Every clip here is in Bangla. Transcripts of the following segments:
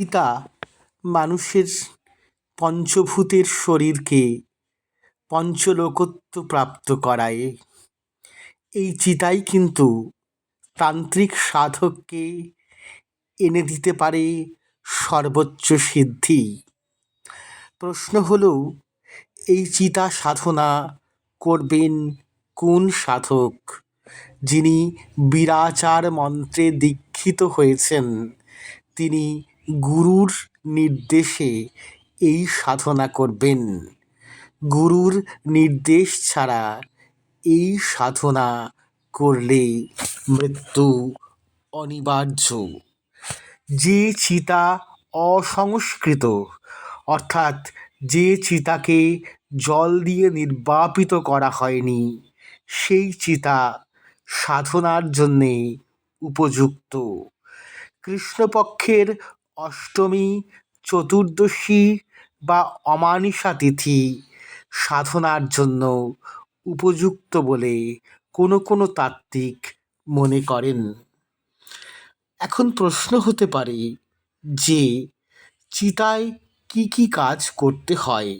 চিতা মানুষের পঞ্চভূতের শরীরকে পঞ্চলোকত্ব প্রাপ্ত করায়। এই চিতাই কিন্তু তান্ত্রিক সাধককে এনে দিতে পারে সর্বোচ্চ সিদ্ধি। প্রশ্ন হলো, এই চিতা সাধনা করবেন কোন সাধক, যিনি বিরাচার মন্ত্রে দীক্ষিত হয়েছেন? তিনি গুরুর নির্দেশে এই সাধনা করবেন। গুরুর নির্দেশ ছাড়া এই সাধনা করলে মৃত্যু অনিবার্য। যে চিতা অসংস্কৃত, অর্থাৎ যে চিতাকে জল দিয়ে নির্বাপিত করা হয়নি, সেই চিতা সাধনার জন্যে উপযুক্ত। কৃষ্ণপক্ষের অষ্টমী, চতুর্দশী বা অমানিসা তিথি সাধনার জন্য উপযুক্ত বলে কোনো কোনো তাত্ত্বিক মনে করেন। এখন প্রশ্ন হতে পারে যে চিতায় কি কি কাজ করতে হয়?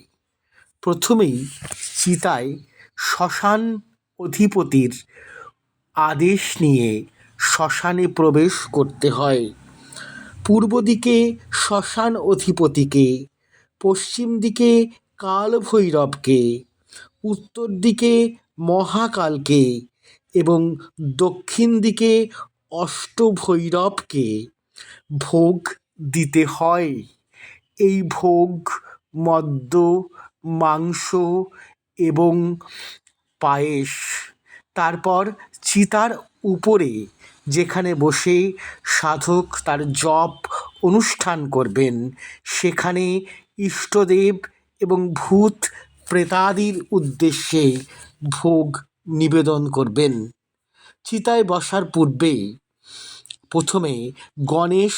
প্রথমেই চিতায় শ্মশান অধিপতির আদেশ নিয়ে শ্মশানে প্রবেশ করতে হয়। পূর্ব দিকে শ্মশান অধিপতিকে, পশ্চিম দিকে কালভৈরবকে, উত্তর দিকে মহাকালকে এবং দক্ষিণ দিকে অষ্টভৈরবকে ভোগ দিতে হয়। এই ভোগ মদ্য, মাংস এবং পায়েস তারপর চিতার উপরে যেখানে বসে সাধক তার জপ অনুষ্ঠান করবেন, সেখানে ইষ্টদেব এবং ভূত প্রেতাদির উদ্দেশ্যে ভোগ নিবেদন করবেন। চিতায় বসার পূর্বে প্রথমে গণেশ,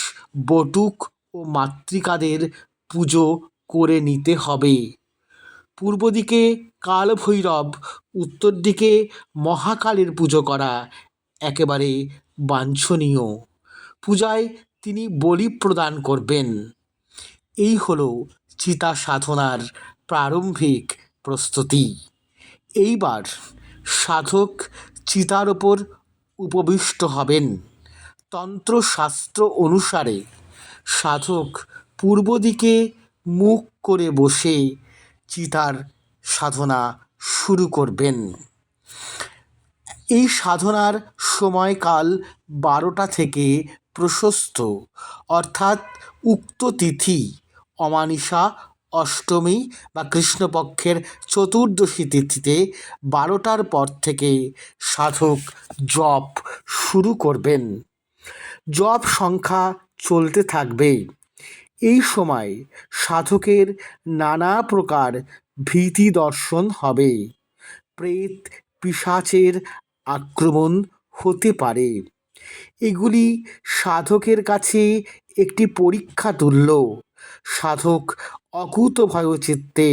বটুক ও মাতৃকাদের পুজো করে নিতে হবে। পূর্ব দিকে কালভৈরব উত্তর দিকে মহাকালের পুজো করা একেবারে বাঞ্ছনীয়। পূজায় তিনি বলি প্রদান করবেন। এই হল চিতা সাধনার প্রারম্ভিক প্রস্তুতি। এইবার সাধক চিতার ওপর উপবিষ্ট হবেন। তন্ত্রশাস্ত্র অনুসারে সাধক পূর্ব দিকে মুখ করে বসে চিতার সাধনা শুরু করবেন। এই সাধনার সময়কাল বারোটা থেকে প্রশস্ত, অর্থাৎ উক্ত তিথি অমানিসা, অষ্টমী বা কৃষ্ণপক্ষের চতুর্দশী তিথিতে বারোটার পর থেকে সাধক জপ শুরু করবেন। জপ সংখ্যা চলতে থাকবে। এই সময় সাধকের নানা প্রকার ভীতি দর্শন হবে। প্রেত পিশাচের আক্রমণ হতে পারে। এগুলি সাধকের কাছে একটি পরীক্ষা তুল্য। সাধক অকুতভয়চিত্তে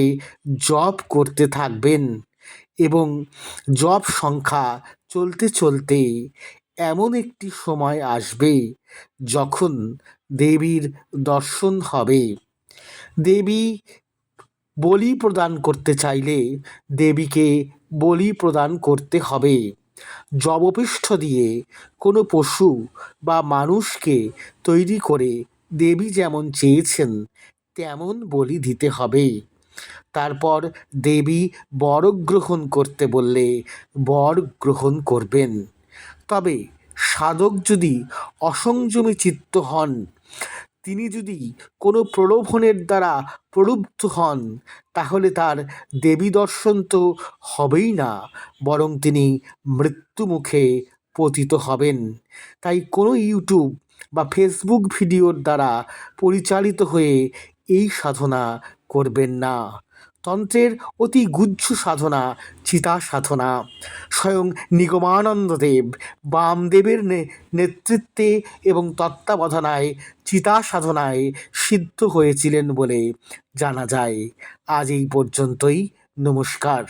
জপ করতে থাকবেন এবং জপ সংখ্যা চলতে চলতে এমন একটি সময় আসবে যখন দেবীর দর্শন হবে। দেবী বলি প্রদান করতে চাইলে দেবীকে বলি প্রদান করতে হবে। জবপৃষ্ঠ দিয়ে কোনো পশু বা মানুষকে তৈরি করে দেবী যেমন চেয়েছেন তেমন বলি দিতে হবে। তারপর দেবী বর গ্রহণ করতে বললে বর গ্রহণ করবেন। তবে সাধক যদি অসংযমী চিত্ত হন, তিনি যদি কোনো প্রলোভনের দ্বারা প্রলুব্ধ হন, তাহলে তার দেবী দর্শন তো হবেই না, বরং তিনি মৃত্যুমুখে পতিত হবেন। তাই কোনো ইউটিউব বা ফেসবুক ভিডিওর দ্বারা পরিচালিত হয়ে এই সাধনা করবেন না। তন্ত্রের অতি গুজ্জ সাধনা, চিতা সাধনা। স্বয়ং নিগমানন্দদেব বামদেবের নেতৃত্বে এবং তত্ত্বাবধানায় চিতা সাধনায় সিদ্ধ হয়েছিলেন বলে জানা যায়। আজ এই পর্যন্তই। নমস্কার।